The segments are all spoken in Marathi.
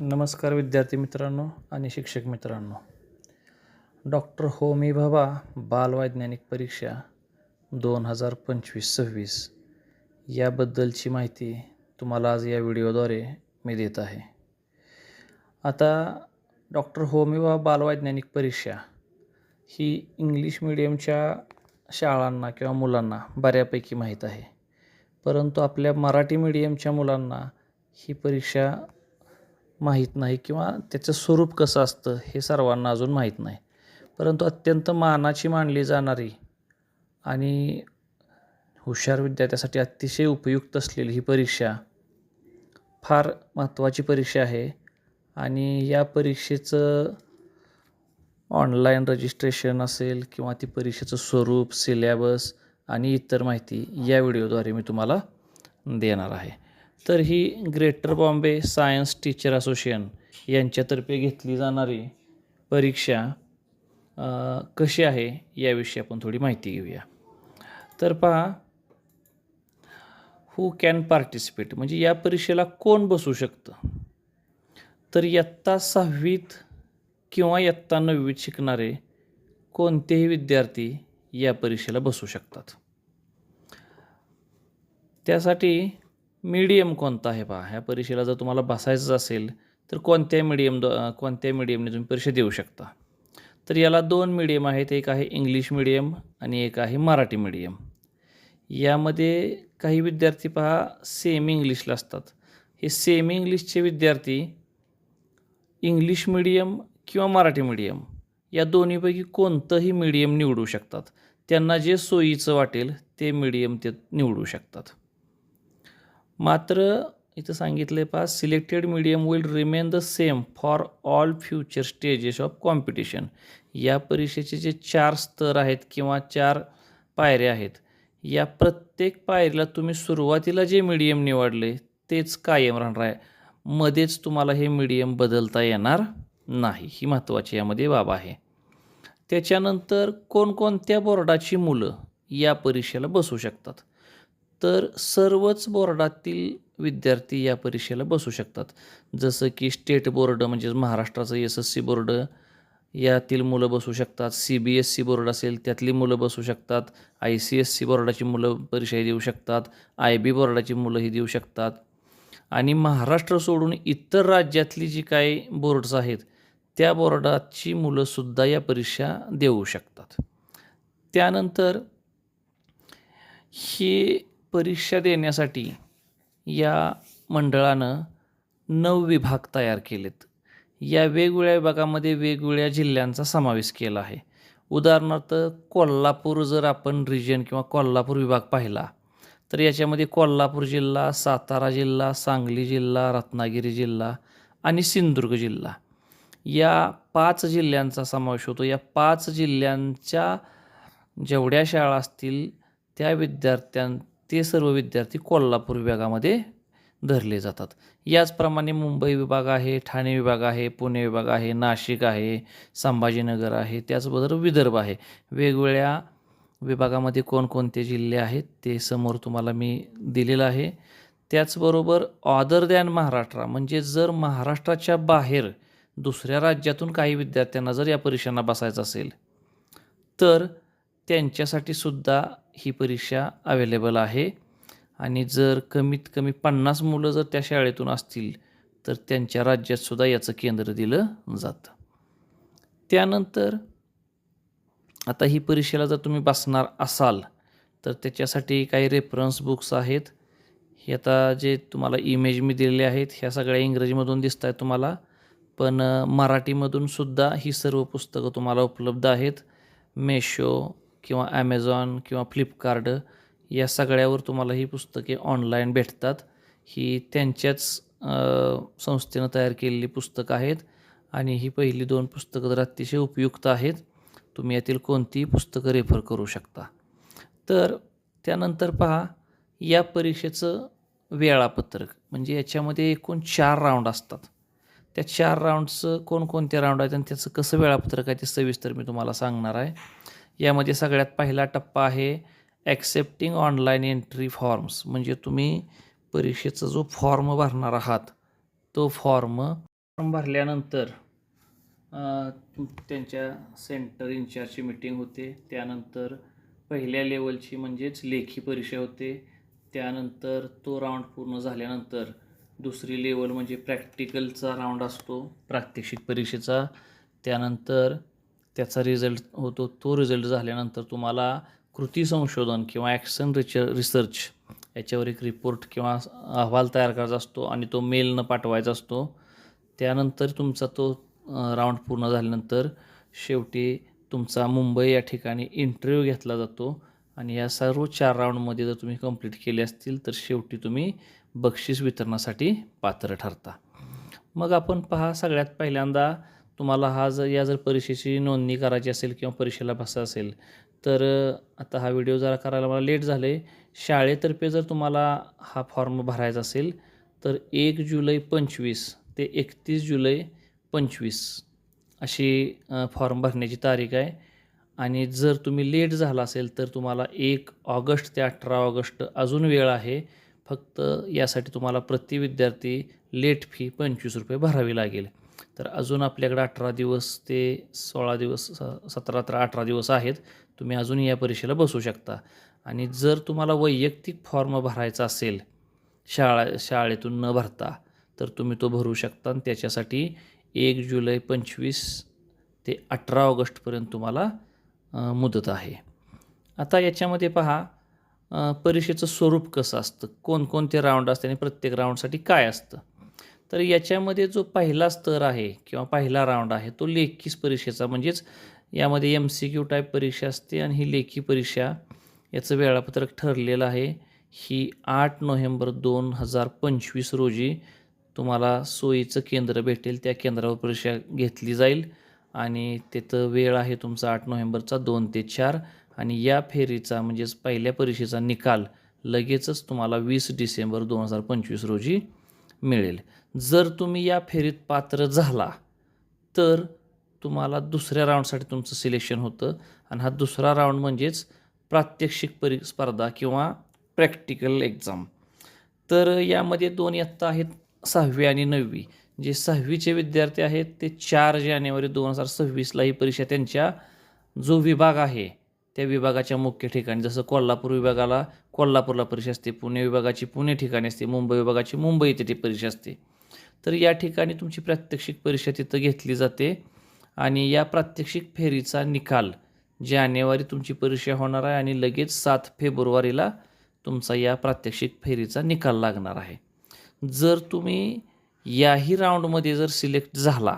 नमस्कार विद्यार्थी मित्रांनो आणि शिक्षक मित्रांनो. डॉक्टर होमी भाभा बालवैज्ञानिक परीक्षा दोन हजार पंचवीस सव्वीस याबद्दलची माहिती तुम्हाला आज या व्हिडिओद्वारे मी देत आहे. आता डॉक्टर होमी भाभा बालवैज्ञानिक परीक्षा ही इंग्लिश मिडियमच्या शाळांना किंवा मुलांना बऱ्यापैकी माहीत आहे. परंतु आपल्या मराठी मिडियमच्या मुलांना ही परीक्षा माहीत नाही किंवा त्याचं स्वरूप कसं असतं हे सर्वांना अजून माहीत नाही. परंतु अत्यंत मानाची मानली जाणारी आणि हुशार विद्यार्थ्यासाठी अतिशय उपयुक्त असलेली ही परीक्षा फार महत्त्वाची परीक्षा आहे आणि या परीक्षेचं ऑनलाईन रजिस्ट्रेशन असेल किंवा ती परीक्षेचं स्वरूप सिलेबस आणि इतर माहिती या व्हिडिओद्वारे मी तुम्हाला देणार आहे. तर ही Greater Bombay Science Teacher Association यांच्यातर्फे घेतली जाणारी परीक्षा कशी आहे याविषयी आपण थोडी माहिती घेऊया. तर पहा हू कॅन पार्टिसिपेट म्हणजे या परीक्षेला कोण बसू शकतं? तर इयत्ता सहावीत किंवा इयत्ता नववीत शिकणारे कोणतेही विद्यार्थी या परीक्षेला बसू शकतात. त्यासाठी मीडियम कोणता आहे पहा ह्या परीक्षेला जर तुम्हाला बसायचं असेल तर कोणत्या मीडियम कोणत्या मीडियमने तुम्ही परीक्षा देऊ शकता. तर याला दोन मीडियम आहेत एक आहे इंग्लिश मीडियम आणि एक आहे मराठी मीडियम यामध्ये काही विद्यार्थी पहा सेमी इंग्लिशला असतात. हे सेमी इंग्लिशचे विद्यार्थी इंग्लिश मीडियम किंवा मराठी मीडियम या दोन्हीपैकी कोणतंही मीडियम निवडू शकतात. त्यांना जे सोयीचं वाटेल ते मीडियम ते निवडू शकतात. मात्र इथं सांगितलं आहे selected medium will remain the same for all future stages of competition या परीक्षेचे जे चार स्तर आहेत किंवा चार पायऱ्या आहेत या प्रत्येक पायरीला तुम्ही सुरुवातीला जे मीडियम निवडले तेच कायम राहणार आहे. मध्येच तुम्हाला हे मीडियम बदलता येणार नाही. ही महत्त्वाची यामध्ये बाब आहे. त्याच्यानंतर कोणकोणत्या बोर्डाची मुलं या परीक्षेला बसू शकतात? तर सर्वच बोर्डातील विद्यार्थी या परीक्षेला बसू शकतात. जसं की स्टेट बोर्ड म्हणजेच महाराष्ट्राचं एस एस सी बोर्ड यातील मुलं बसू शकतात. C B S C board असेल त्यातली मुलं बसू शकतात. आय सी एस सी बोर्डाची मुलं परीक्षा देऊ शकतात. आय बी बोर्डाची मुलंही देऊ शकतात. आणि महाराष्ट्र सोडून इतर राज्यातली जी काही बोर्ड्स आहेत त्या बोर्डाची मुलंसुद्धा या परीक्षा देऊ शकतात. त्यानंतर ही परीक्षा देण्यासाठी या मंडळानं नऊ विभाग तयार केलेत. या वेगवेगळ्या विभागामध्ये वेगवेगळ्या जिल्ह्यांचा समावेश केला आहे. उदाहरणार्थ कोल्हापूर जर आपण रिजन किंवा कोल्हापूर विभाग पाहिला तर याच्यामध्ये कोल्हापूर जिल्हा सातारा जिल्हा सांगली जिल्हा रत्नागिरी जिल्हा आणि सिंधुदुर्ग जिल्हा. या पाच जिल्ह्यांचा समावेश होतो. या पाच जिल्ह्यांच्या जेवढ्या शाळा असतील त्या विद्यार्थ्यां ते सर्व विद्यार्थी कोल्हापूर विभागामध्ये धरले जातात. याचप्रमाणे मुंबई विभाग आहे ठाणे विभाग आहे पुणे विभाग आहे नाशिक आहे संभाजीनगर आहे त्याचबरोबर विदर्भ आहे. वेगवेगळ्या विभागामध्ये कोणकोणते जिल्हे आहेत ते समोर तुम्हाला मी दिलेलं आहे. त्याचबरोबर ऑदर दॅन महाराष्ट्र म्हणजे जर महाराष्ट्राच्या बाहेर दुसऱ्या राज्यातून काही विद्यार्थ्यांना जर या परीक्षांना बसायचं असेल तर त्यांच्यासाठी सुद्धा ही परीक्षा अवेलेबल आहे. आणि जर कमीत कमी पन्नास मुलं जर त्या शाळेतून असतील तर त्यांच्या राज्यातसुद्धा याचं केंद्र दिलं जातं. त्यानंतर आता ही परीक्षेला जर तुम्ही बसणार असाल तर त्याच्यासाठी काही रेफरन्स बुक्स आहेत. हे आता जे तुम्हाला इमेज मी दिलेले आहेत ह्या सगळ्या इंग्रजीमधून दिसत आहेत तुम्हाला. पण मराठीमधूनसुद्धा मराठीमधून सुद्धा ही सर्व पुस्तकं तुम्हाला उपलब्ध आहेत. मेशो किंवा ॲमेझॉन किंवा फ्लिपकार्ट या सगळ्यावर तुम्हाला ही पुस्तके ऑनलाईन भेटतात. ही त्यांच्याच संस्थेनं तयार केलेली पुस्तकं आहेत आणि ही पहिली दोन पुस्तकं तर अतिशय उपयुक्त आहेत. तुम्ही यातील कोणतीही पुस्तकं रेफर करू शकता. तर त्यानंतर पहा या परीक्षेचं वेळापत्रक म्हणजे याच्यामध्ये एकूण चार राऊंड असतात. त्या चार राऊंडचं कोणकोणते राऊंड आहेत आणि त्याचं कसं वेळापत्रक आहे ते सविस्तर मी तुम्हाला सांगणार आहे. यामध्ये सगळ्यात पहिला टप्पा आहे ॲक्सेप्टिंग ऑनलाईन एंट्री फॉर्म्स म्हणजे तुम्ही परीक्षेचा जो फॉर्म भरणार आहात तो फॉर्म फॉर्म भरल्यानंतर त्यांच्या सेंटर इन्चार्जची मीटिंग होते. त्यानंतर पहिल्या लेवलची म्हणजेच लेखी परीक्षा होते. त्यानंतर तो राऊंड पूर्ण झाल्यानंतर दुसरी लेवल म्हणजे प्रॅक्टिकलचा राऊंड असतो प्रात्यक्षिक परीक्षेचा. त्यानंतर त्याचा रिझल्ट होतो. तो रिझल्ट झाल्यानंतर तुम्हाला कृती संशोधन किंवा ॲक्शन रिच रिसर्च याच्यावर एक रिपोर्ट किंवा अहवाल तयार करायचा असतो आणि तो मेलनं पाठवायचा असतो. त्यानंतर तुमचा तो राऊंड पूर्ण झाल्यानंतर शेवटी तुमचा मुंबई या ठिकाणी इंटरव्ह्यू घेतला जातो. आणि या सर्व चार राऊंडमध्ये जर तुम्ही कंप्लीट केले असतील तर शेवटी तुम्ही बक्षीस वितरणासाठी पात्र ठरता. मग आपण पहा सगळ्यात पहिल्यांदा तुम्हाला हा जर या जर परीक्षेची नोंदणी करायची असेल किंवा परीक्षेला बसा असेल तर आता हा व्हिडिओ जरा करायला मला लेट झालं. आहे शाळेतर्फे जर तुम्हाला हा फॉर्म भरायचा असेल तर एक जुलै पंचवीस ते एकतीस जुलै पंचवीस अशी फॉर्म भरण्याची तारीख आहे. आणि जर तुम्ही लेट झाला असेल तर तुम्हाला एक ऑगस्ट ते अठरा ऑगस्ट अजून वेळ आहे. फक्त यासाठी तुम्हाला प्रति विद्यार्थी लेट फी पंचवीस रुपये भरावी लागेल. तर अजून आपल्याकडे अठरा दिवस ते सोळा दिवस सतरा तर अठरा दिवस आहेत. तुम्ही अजून या परीक्षेला बसू शकता. आणि जर तुम्हाला वैयक्तिक फॉर्म भरायचा असेल शाळा शाळेतून न भरता तर तुम्ही तो भरू शकता. आणि त्याच्यासाठी एक जुलै पंचवीस ते अठरा ऑगस्टपर्यंत तुम्हाला मुदत आहे. आता याच्यामध्ये पहा परीक्षेचं स्वरूप कसं असतं? कोणकोणते राऊंड असते आणि प्रत्येक राऊंडसाठी काय असतं? तर याच्यामध्ये जो पहिला स्तर आहे किंवा पहिला राऊंड आहे तो लेखी परीक्षेचा म्हणजेच यामध्ये एम सी क्यू टाईप परीक्षा असते आणि ही लेखी परीक्षा याचं वेळापत्रक ठरलेलं आहे. ही आठ नोव्हेंबर दोन हजार पंचवीस रोजी तुम्हाला सोयीचं केंद्र भेटेल. त्या केंद्रावर परीक्षा घेतली जाईल आणि तिथं वेळ आहे तुमचा आठ नोव्हेंबरचा दोन ते चार आणि या फेरीचा म्हणजेच पहिल्या परीक्षेचा निकाल लगेचच तुम्हाला वीस डिसेंबर दोन हजार पंचवीस रोजी मिळेल. जर तुम्ही या फेरीत पात्र झाला तर तुम्हाला दुसऱ्या राऊंडसाठी तुमचं सिलेक्शन होतं. आणि हा दुसरा राऊंड म्हणजेच प्रात्यक्षिक परी स्पर्धा किंवा प्रॅक्टिकल एक्झाम तर यामध्ये दोन इयत्ता आहेत सहावी आणि नववी. जे सहावीचे विद्यार्थी आहेत ते चार जानेवारी दोन हजार सव्वीसला ही परीक्षा त्यांच्या जो विभाग आहे त्या विभागाच्या मुख्य ठिकाणी जसं कोल्हापूर विभागाला कोल्हापूरला परीक्षा असते पुणे विभागाची पुणे ठिकाणी असते मुंबई विभागाची मुंबई येथे ती परीक्षा असते. तर या ठिकाणी तुमची प्रात्यक्षिक परीक्षा तिथं घेतली जाते. आणि या प्रात्यक्षिक फेरीचा निकाल जानेवारी तुमची परीक्षा होणार आहे आणि लगेच सात फेब्रुवारीला तुमचा या प्रात्यक्षिक फेरीचा निकाल लागणार आहे. जर तुम्ही याही राऊंडमध्ये जर सिलेक्ट झाला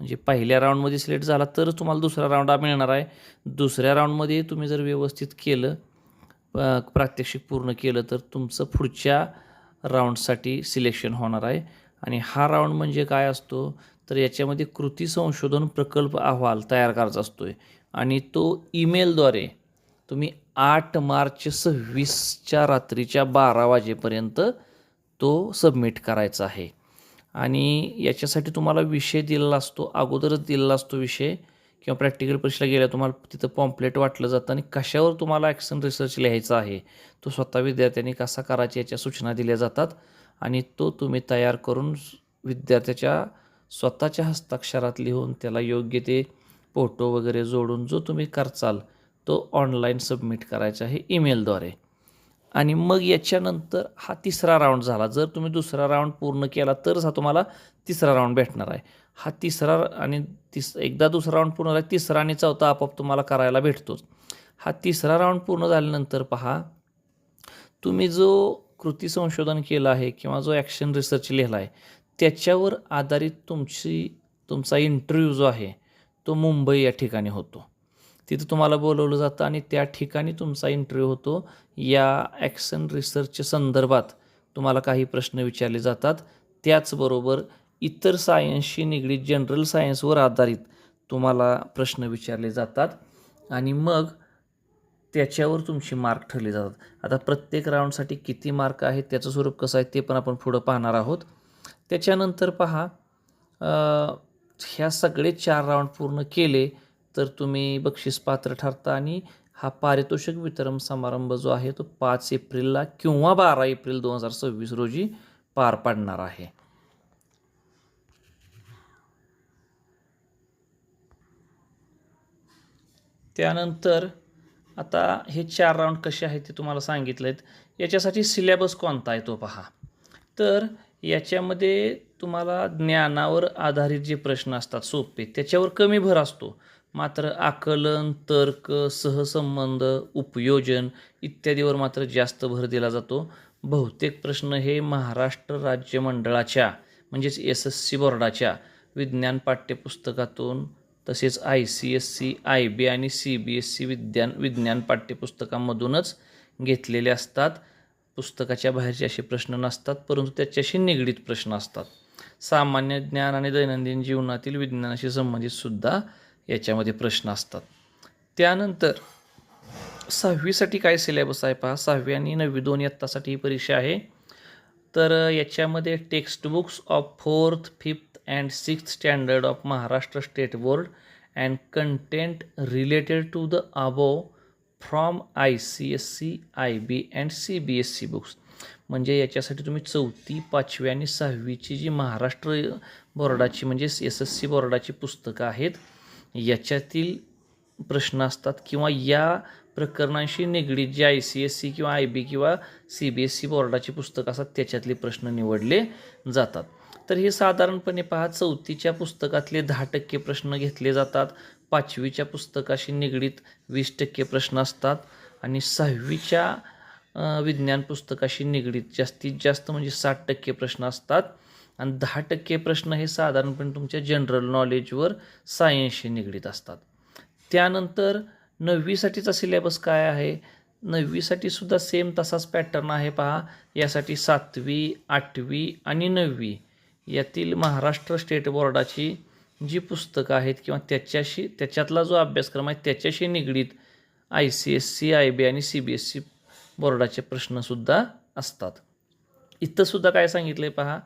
म्हणजे पहिल्या राऊंडमध्ये सिलेक्ट झाला तरच तुम्हाला दुसरा राऊंड हा मिळणार आहे. दुसऱ्या राऊंडमध्ये तुम्ही जर व्यवस्थित केलं प्रात्यक्षिक पूर्ण केलं तर तुमचं पुढच्या राऊंडसाठी सिलेक्शन होणार आहे. आणि हा राऊंड म्हणजे काय असतो? तर याच्यामध्ये कृती संशोधन प्रकल्प अहवाल तयार करायचा असतो आहे आणि तो ईमेलद्वारे तुम्ही आठ मार्च सव्वीसच्या रात्रीच्या बारा वाजेपर्यंत तो सबमिट करायचा आहे. आणि याच्यासाठी तुम्हाला विषय दिलेला असतो अगोदरच दिलेला असतो विषय. किंवा प्रॅक्टिकल परीक्षेला गेल्या तुम्हाला तिथं पॉम्पलेट वाटलं जातं आणि कशावर तुम्हाला ॲक्शन रिसर्च लिहायचा आहे? तो स्वतः विद्यार्थ्यांनी कसा करायचा याच्या सूचना दिल्या जातात. आणि तो तुम्ही तयार करून विद्यार्थ्याच्या स्वतःच्या हस्ताक्षरात लिहून त्याला योग्य ते फोटो वगैरे जोडून जो तुम्ही करचाल तो ऑनलाईन सबमिट करायचा आहे ईमेलद्वारे आणि मग याच्यानंतर हा तिसरा राऊंड झाला. जर तुम्ही दुसरा राऊंड पूर्ण केला तरच हा तुम्हाला तिसरा राऊंड भेटणार आहे. हा तिसरा आणि तिस एकदा दुसरा राऊंड पूर्ण झाला तिसरा आणि चौथा आपोआप तुम्हाला करायला भेटतोच. हा तिसरा राऊंड पूर्ण झाल्यानंतर पहा तुम्ही जो कृती संशोधन केलं आहे किंवा जो ॲक्शन रिसर्च लिहिला आहे त्याच्यावर आधारित तुमची तुमचा इंटरव्ह्यू जो आहे तो मुंबई या ठिकाणी होतो. तिथं तुम्हाला बोलवलं जातं आणि त्या ठिकाणी तुमचा इंटरव्ह्यू होतो. या ॲक्शन रिसर्चच्या संदर्भात तुम्हाला काही प्रश्न विचारले जातात. त्याचबरोबर इतर सायन्सशी निगडीत जनरल सायन्सवर आधारित तुम्हाला प्रश्न विचारले जातात. आणि मग त्याच्यावर तुमची मार्क ठरले जातात. आता प्रत्येक राऊंडसाठी किती मार्क आहेत त्याचं स्वरूप कसं आहे ते पण आपण पुढं पाहणार आहोत. त्याच्यानंतर पहा ह्या सगळे चार राऊंड पूर्ण केले तर तुम्ही बक्षीस पात्र ठरता आणि हा पारितोषिक वितरण समारंभ जो आहे तो पाच एप्रिलला किंवा बारा एप्रिल दोन हजार सव्वीस रोजी पार पाडणार आहे. त्यानंतर आता हे चार राऊंड कसे आहेत ते तुम्हाला सांगितलं आहेत याच्यासाठी सिलेबस कोणता आहे तो पहा. तर याच्यामध्ये तुम्हाला ज्ञानावर आधारित जे प्रश्न असतात सोपे त्याच्यावर कमी भर असतो. मात्र आकलन तर्क सहसंबंध उपयोजन इत्यादीवर मात्र जास्त भर दिला जातो. बहुतेक प्रश्न हे महाराष्ट्र राज्य मंडळाच्या म्हणजेच एस एस सी बोर्डाच्या विज्ञान पाठ्यपुस्तकातून तसेच I C S C I B आणि सी बी एस सी विज्ञान विज्ञान पाठ्यपुस्तकांमधूनच घेतलेले असतात. पुस्तकाच्या बाहेरचे असे प्रश्न नसतात परंतु त्याच्याशी निगडीत प्रश्न असतात. सामान्य ज्ञान आणि दैनंदिन जीवनातील विज्ञानाशी संबंधित सुद्धा याच्यामध्ये प्रश्न असतात. त्यानंतर सहावीसाठी काय सिलेबस आहे पहा. सहावी आणि नववी दोन इयत्तासाठी ही परीक्षा आहे. तर याच्यामध्ये text books of fourth fifth and sixth standard of Maharashtra state board and content related to the above from I C S C I B and C B S C books म्हणजे याच्यासाठी तुम्ही चौथी पाचवी आणि सहावीची जी महाराष्ट्र बोर्डाची म्हणजे एस एस सी बोर्डाची पुस्तकं आहेत याच्यातील प्रश्न असतात किंवा या प्रकरणांशी निगडीत जे आय सी एस सी किंवा आय बी किंवा सी बी एस सी बोर्डाची पुस्तकं असतात त्याच्यातले प्रश्न निवडले जातात. तर हे साधारणपणे पहा चौथीच्या पुस्तकातले दहा टक्के प्रश्न घेतले जातात पाचवीच्या पुस्तकाशी निगडीत वीस टक्के प्रश्न असतात आणि सहावीच्या विज्ञान पुस्तकाशी निगडीत जास्तीत जास्त म्हणजे साठ टक्के प्रश्न असतात. आणि दहा टक्के प्रश्न हे साधारणपणे तुमच्या जनरल नॉलेजवर सायन्सशी निगडीत असतात. त्यानंतर नववीसाठीचा सिलेबस काय आहे? नववीसाठी सुद्धा सेम तसाच पॅटर्न आहे पहा. यासाठी सातवी आठवी आणि नववी. यातील महाराष्ट्र स्टेट बोर्डाची जी पुस्तकं आहेत किंवा त्याच्याशी त्याच्यातला जो अभ्यासक्रम आहे त्याच्याशी निगडीत I C S C I B आणि सी बी एस सी बोर्डाचे प्रश्नसुद्धा असतात. इथंसुद्धा काय सांगितलं आहे पहा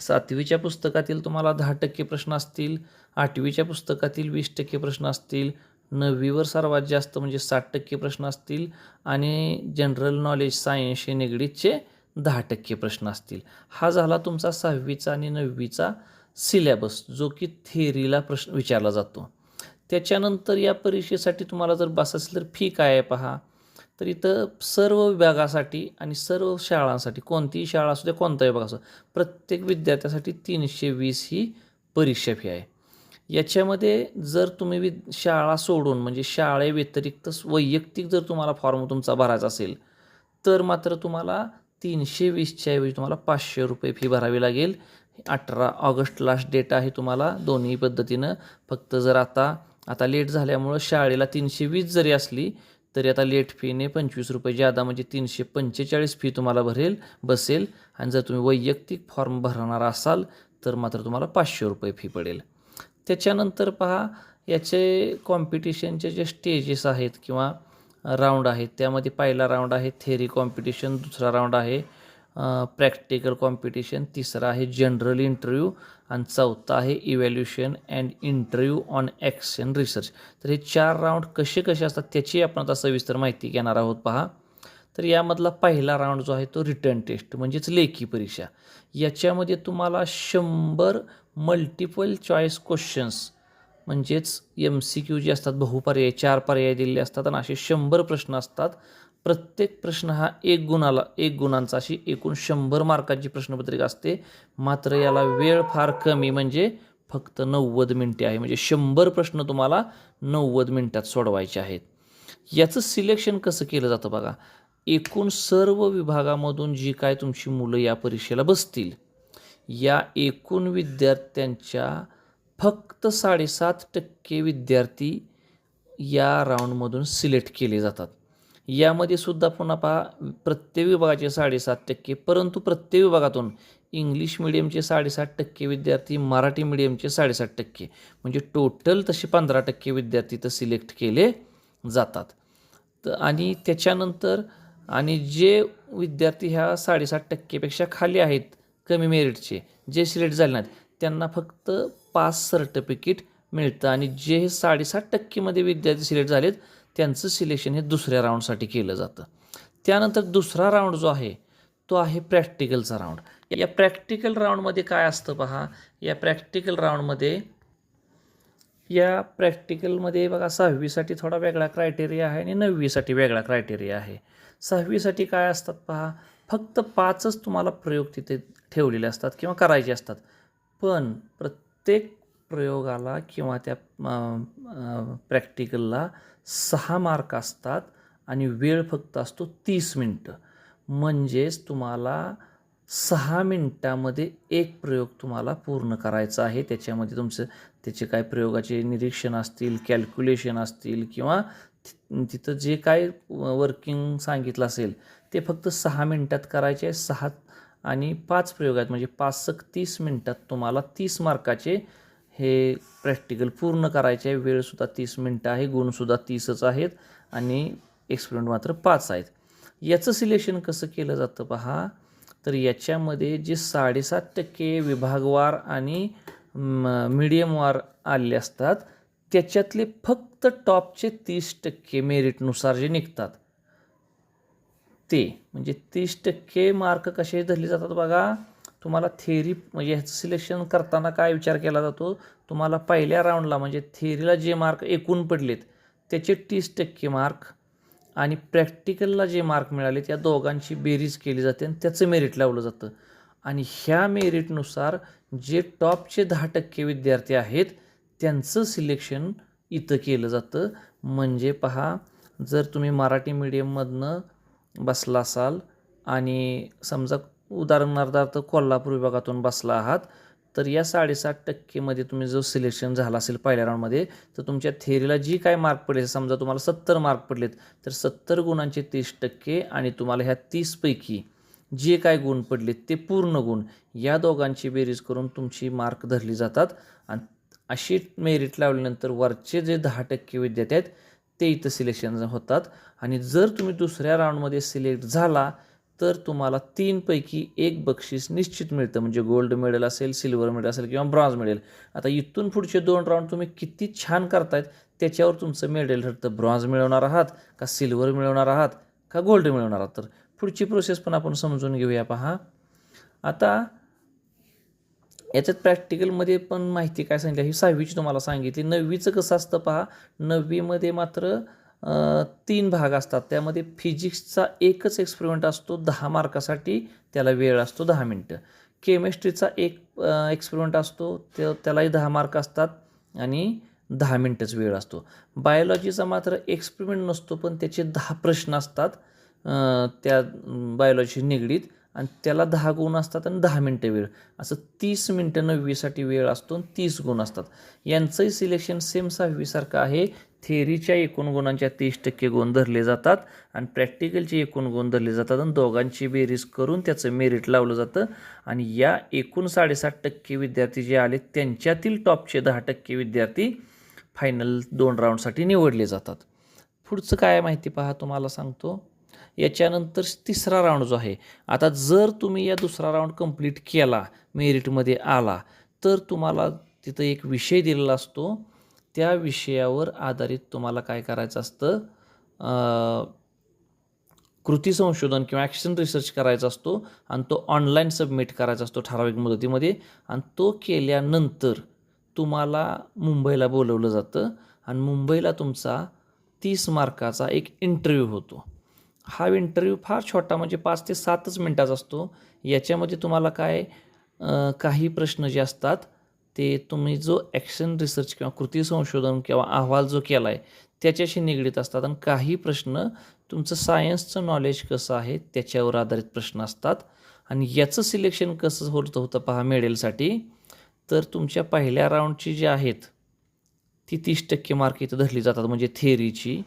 सातवीच्या पुस्तकातील तुम्हाला दहा टक्के प्रश्न असतील आठवीच्या पुस्तकातील वीस टक्के प्रश्न असतील नववीवर सर्वात जास्त म्हणजे साठ टक्के प्रश्न असतील आणि जनरल नॉलेज सायन्सशी निगडीतचे दहा टक्के प्रश्न असतील. हा झाला तुमचा सहावीचा आणि नववीचा सिलेबस जो की थेअरीला प्रश्न विचारला जातो. त्याच्यानंतर या परीक्षेसाठी तुम्हाला जर बस असेल तर फी काय आहे पहा. तर इथं सर्व विभागासाठी आणि सर्व शाळांसाठी कोणतीही शाळा असू द्या कोणता विभाग असो प्रत्येक विद्यार्थ्यासाठी तीनशे वीस ही परीक्षा फी आहे. याच्यामध्ये जर तुम्ही वि शाळा सोडून म्हणजे शाळेव्यतिरिक्त वैयक्तिक जर तुम्हाला फॉर्म तुमचा भरायचा असेल तर मात्र तुम्हाला तीनशे वीसच्या ऐवजी तुम्हाला पाचशे रुपये फी भरावी लागेल. अठरा ऑगस्ट लास्ट डेट आहे तुम्हाला. दोन्ही पद्धतीनं. फक्त जर आता आता लेट झाल्यामुळं शाळेला तीनशे वीस जरी असली तरी आता लेट फीने पंचवीस रुपये ज्यादा म्हणजे तीनशे पंचेचाळीस फी तुम्हाला भरेल बसेल. आणि जर तुम्ही वैयक्तिक फॉर्म भरणार असाल तर मात्र तुम्हाला पाचशे रुपये फी पडेल. त्याच्यानंतर पहा याचे कॉम्पिटिशनचे जे स्टेजेस आहेत किंवा राऊंड आहेत त्यामध्ये पहिला राऊंड आहे थेरी कॉम्पिटिशन दुसरा राऊंड आहे प्रॅक्टिकल कॉम्पिटिशन तिसरा आहे जनरल इंटरव्ह्यू आणि चौथा आहे evaluation and interview on action research तर हे चार राऊंड कसे कसे असतात त्याची आपण आता सविस्तर माहिती घेणार आहोत पहा. तर यामधला पहिला राऊंड जो आहे तो रिटर्न टेस्ट म्हणजेच लेखी परीक्षा. याच्यामध्ये तुम्हाला शंभर मल्टिपल चॉईस क्वेश्चन्स म्हणजेच एम सी क्यू जे असतात बहुपर्याय चार पर्याय दिलेले असतात आणि असे शंभर प्रश्न असतात. प्रत्येक प्रश्न हा एक गुणाला एक गुणांचा अशी एकूण शंभर मार्काची प्रश्नपत्रिका असते. मात्र याला वेळ फार कमी म्हणजे फक्त नव्वद मिनटे आहे. म्हणजे शंभर प्रश्न तुम्हाला नव्वद मिनटात सोडवायचे आहेत. याचं सिलेक्शन कसं केलं जातं बघा. एकूण सर्व विभागामधून जी काय तुमची मुलं या परीक्षेला बसतील या एकूण विद्यार्थ्यांच्या फक्त साडेसात टक्के विद्यार्थी या राऊंडमधून सिलेक्ट केले जातात. यामध्ये सुद्धा पुन्हा पहा प्रत्येक विभागाचे साडेसात टक्के परंतु प्रत्येक विभागातून इंग्लिश मिडियमचे साडेसात टक्के विद्यार्थी मराठी मिडियमचे साडेसात टक्के म्हणजे टोटल तसे पंधरा टक्के विद्यार्थी तर सिलेक्ट केले जातात. तर आणि त्याच्यानंतर आणि जे विद्यार्थी ह्या साडेसात टक्केपेक्षा खाली आहेत कमी मेरिटचे जे सिलेक्ट झाले नाहीत त्यांना फक्त पास सर्टिफिकेट मिळतं आणि जे हे साडेसात टक्केमध्ये विद्यार्थी सिलेक्ट झालेत त्यांचं सिलेक्शन हे दुसऱ्या राऊंडसाठी केलं जातं. त्यानंतर दुसरा राऊंड जो आहे तो आहे प्रॅक्टिकलचा राऊंड. या प्रॅक्टिकल राऊंडमध्ये काय असतं पहा या प्रॅक्टिकल राऊंडमध्ये या प्रॅक्टिकलमध्ये बघा सहावीसाठी थोडा वेगळा क्रायटेरिया आहे आणि नववीसाठी वेगळा क्रायटेरिया आहे. सहावीसाठी काय असतात पहा फक्त पाचच तुम्हाला प्रयोग तिथे ठेवलेले असतात किंवा करायचे असतात. पण प्रत्येक प्रत्येक प्रयोगाला किंवा त्या प्रॅक्टिकलला सहा मार्क असतात आणि वेळ फक्त असतो तीस मिनटं. म्हणजेच तुम्हाला सहा मिनटामध्ये एक प्रयोग तुम्हाला पूर्ण करायचा आहे. त्याच्यामध्ये तुमचं त्याचे काय प्रयोगाचे निरीक्षण असतील कॅल्क्युलेशन असतील किंवा तिथं जे काय वर्किंग सांगितलं असेल ते फक्त सहा मिनटात करायचे आहे. सहा आणि पाच प्रयोग आहेत. म्हणजे पाच सक तीस मिनटात तुम्हाला तीस मार्काचे हे प्रॅक्टिकल पूर्ण करायचे आहे. वेळसुद्धा तीस मिनटं आहे गुणसुद्धा तीसच आहेत आणि एक्सपेरिमेंट मात्र पाच आहेत. याचं सिलेक्शन कसं केलं जातं पहा. तर याच्यामध्ये जे साडेसात टक्के विभागवार आणि मिडियमवार आलेले असतात त्याच्यातले फक्त टॉपचे तीस टक्के मेरिटनुसार जे निघतात. ते म्हणजे तीस टक्के मार्क कसे धरले जातात बघा. तुम्हाला थेरी म्हणजे ह्याचं सिलेक्शन करताना काय विचार केला जातो? तुम्हाला पहिल्या राऊंडला म्हणजे थेरीला जे मार्क एकूण पडलेत त्याचे तीस टक्के मार्क आणि प्रॅक्टिकलला जे मार्क मिळाले त्या दोघांची बेरीज केली जाते आणि त्याचं मेरिट लावलं जातं. आणि ह्या मेरिटनुसार जे टॉपचे दहा टक्के विद्यार्थी आहेत त्यांचं सिलेक्शन इथं केलं जातं. म्हणजे पहा जर तुम्ही मराठी मीडियममधनं बसला असाल आणि समजा उदाहरणार्थ कोल्हापूर विभागातून बसला आहात तर या साडेसात टक्केमध्ये तुम्ही जो सिलेक्शन झाला असेल पहिल्या राऊंडमध्ये तर तुमच्या थेरीला जी काय मार्क पडले समजा तुम्हाला सत्तर मार्क पडलेत तर सत्तर गुणांचे तीस टक्के आणि तुम्हाला ह्या तीसपैकी जे काय गुण पडलेत ते पूर्ण गुण या दोघांची बेरीज करून तुमची मार्क धरली जातात. आणि अशी मेरिट लावल्यानंतर वरचे जे दहा टक्के विद्यार्थी आहेत ते इथं सिलेक्शन होतात. आणि जर तुम्ही दुसऱ्या राऊंडमध्ये सिलेक्ट झाला तर तुम्हाला तीनपैकी एक बक्षीस निश्चित मिळतं. म्हणजे गोल्ड मेडल असेल सिल्वर मेडल असेल किंवा ब्रॉन्झ मेडल आता इथून पुढचे दोन राऊंड तुम्ही किती छान करतायत त्याच्यावर तुमचं मेडल ठरतं. ब्रॉन्झ मिळवणार आहात का सिल्वर मिळवणार आहात का गोल्ड मिळवणार आहात? तर पुढची प्रोसेस पण आपण समजून घेऊया पहा. आता याच्यात प्रॅक्टिकलमध्ये पण माहिती काय सांगितली ही सहावीची तुम्हाला सांगितली. नववीचं कसं असतं पहा? नववीमध्ये मात्र तीन भाग असतात. त्यामध्ये फिजिक्सचा एकच एक्सपेरिमेंट असतो. दहा मार्कासाठी त्याला वेळ असतो दहा मिनटं. केमिस्ट्रीचा एक एक्सपेरिमेंट असतो. त्या त्यालाही दहा मार्क असतात आणि दहा मिनटंच वेळ असतो. बायोलॉजीचा मात्र एक्सपेरिमेंट नसतो पण त्याचे दहा प्रश्न असतात. त्या बायोलॉजी निगडीत. आणि त्याला दहा गुण असतात आणि दहा मिनटं वेळ. असं तीस मिनटं नववीसाठी वेळ असतो आणि तीस गुण असतात. यांचंही सिलेक्शन सेम सहावीसारखं आहे. थेरीच्या एकूण गुणांच्या तीस टक्के गुण धरले जातात आणि प्रॅक्टिकलचे एकूण गुण धरले जातात आणि दोघांची बेरीज करून त्याचं मेरिट लावलं जातं. आणि या एकूण साडेसात टक्के विद्यार्थी जे आले त्यांच्यातील टॉपचे दहा टक्के विद्यार्थी फायनल दोन राऊंडसाठी निवडले जातात. पुढचं काय माहिती पहा तुम्हाला सांगतो. याच्यानंतर तिसरा राऊंड जो आहे आता जर तुम्ही या दुसरा राऊंड कंप्लीट केला मेरिटमध्ये आला तर तुम्हाला तिथं एक विषय दिलेला असतो. त्या विषयावर आधारित तुम्हाला काय करायचं असतं? कृती संशोधन किंवा ॲक्शन रिसर्च करायचा असतो आणि तो ऑनलाईन सबमिट करायचा असतो ठराविक मुदतीमध्ये. आणि तो केल्यानंतर तुम्हाला मुंबईला बोलवलं जातं आणि मुंबईला तुमचा तीस मार्काचा एक इंटरव्ह्यू होतो. हा इंटरव्ह्यू फार छोटा म्हणजे पाच ते सातच मिनटाचा असतो. याच्यामध्ये तुम्हाला काय काही प्रश्न जे असतात ते तुम्ही जो ॲक्शन रिसर्च किंवा कृती संशोधन किंवा अहवाल जो केला आहे त्याच्याशी निगडीत असतात. आणि काही प्रश्न तुमचं सायन्सचं नॉलेज कसं आहे त्याच्यावर आधारित प्रश्न असतात. आणि याचं सिलेक्शन कसं होत होतं पहा मेडेलसाठी. तर तुमच्या पहिल्या राऊंडची जी आहेत ती तीस टक्के मार्क इथं धरली जातात म्हणजे थेअरीची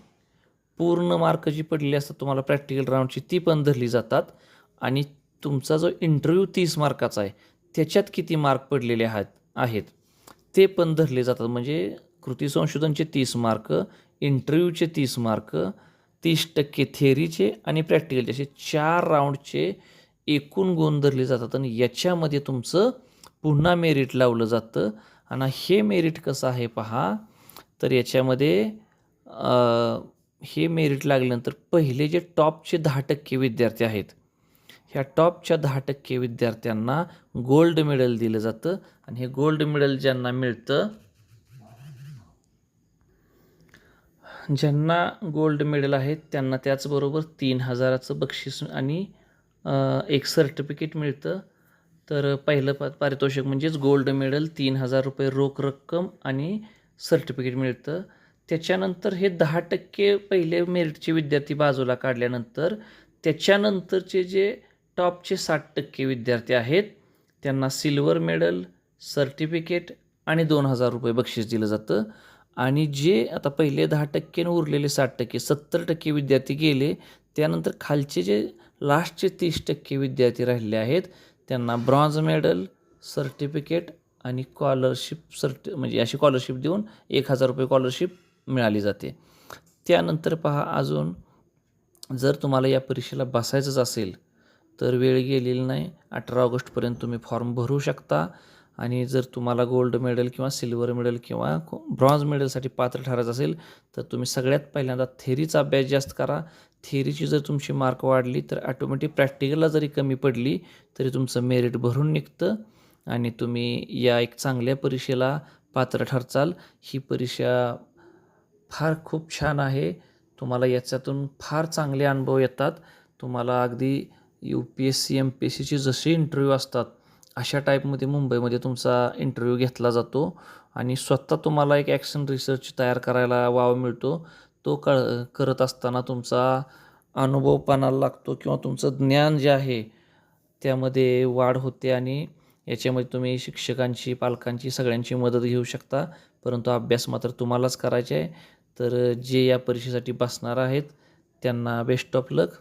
पूर्ण मार्क जी पडलेली असतात तुम्हाला प्रॅक्टिकल राऊंडची ती पण धरली जातात. आणि तुमचा जो इंटरव्ह्यू तीस मार्काचा आहे त्याच्यात किती मार्क पडलेले आहेत आहेत ते पण धरले जातात. म्हणजे कृती संशोधनचे तीस मार्क इंटरव्ह्यूचे तीस मार्क तीस टक्के थेअरीचे आणि प्रॅक्टिकलचे असे चार राऊंडचे एकूण गुण धरले जातात. आणि याच्यामध्ये तुमचं पुन्हा मेरिट लावलं जातं. आणि हे मेरिट कसं आहे पहा तर याच्यामध्ये हे मेरिट लागल्यानंतर पहिले जे टॉपचे दहा टक्के विद्यार्थी आहेत ह्या टॉपच्या दहा टक्के विद्यार्थ्यांना गोल्ड मेडल दिलं जातं आणि हे गोल्ड मेडल ज्यांना मिळतं ज्यांना गोल्ड मेडल आहे त्यांना त्याचबरोबर तीन हजाराचं बक्षीस आणि एक सर्टिफिकेट मिळतं. तर पहिलं प पारितोषिक म्हणजेच गोल्ड मेडल तीन हजार रुपये रोख रक्कम आणि सर्टिफिकेट मिळतं. त्याच्यानंतर हे दहा टक्के पहिले मेरिटचे विद्यार्थी बाजूला काढल्यानंतर त्याच्यानंतरचे जे टॉपचे साठ टक्के विद्यार्थी आहेत त्यांना सिल्वर मेडल सर्टिफिकेट आणि दोन हजार रुपये बक्षीस दिलं जातं. आणि जे आता पहिले दहा टक्केनं उरलेले साठ टक्के सत्तर टक्के विद्यार्थी गेले त्यानंतर खालचे जे लास्टचे तीस टक्के विद्यार्थी राहिलेले आहेत त्यांना ब्रॉन्झ मेडल सर्टिफिकेट आणि कॉलरशिप सर्टि म्हणजे अशी कॉलरशिप देऊन एक हजार रुपये कॉलरशिप मिळाली जाते. त्यानंतर पहा अजून जर तुम्हाला या परीक्षेला बसायचंच असेल तर वेळ गेलेली नाही. अठरा ऑगस्टपर्यंत तुम्ही फॉर्म भरू शकता आणि जर तुम्हाला गोल्ड मेडल किंवा सिल्वर मेडल किंवा ब्रॉन्झ मेडलसाठी पात्र ठरायचं असेल तर तुम्ही सगळ्यात पहिल्यांदा थेरीचा अभ्यास जास्त करा. थेरीची जर तुमची मार्क वाढली तर ॲटोमॅटिक प्रॅक्टिकलला जरी कमी पडली तरी तुमचं मेरिट भरून निघतं आणि तुम्ही या एक चांगल्या परीक्षेला पात्र ठरचाल. ही परीक्षा फार खूप छान आहे. तुम्हाला याच्यातून फार चांगले अनुभव येतात. तुम्हाला अगदी U P S C M P S सीचे जसे इंटरव्ह्यू असतात अशा टाईपमध्ये मुंबईमध्ये तुमचा इंटरव्ह्यू घेतला जातो. आणि स्वतः तुम्हाला एक ॲक्शन रिसर्च तयार करायला वाव मिळतो. तो क करत असताना तुमचा अनुभव पणाला लागतो किंवा तुमचं ज्ञान जे आहे त्यामध्ये वाढ होते आणि याच्यामध्ये तुम्ही शिक्षकांची पालकांची सगळ्यांची मदत घेऊ शकता. परंतु अभ्यास मात्र तुम्हालाच करायचे आहे. तर जे या परीक्षेसाठी बसणार आहेत त्यांना बेस्ट ऑफ लक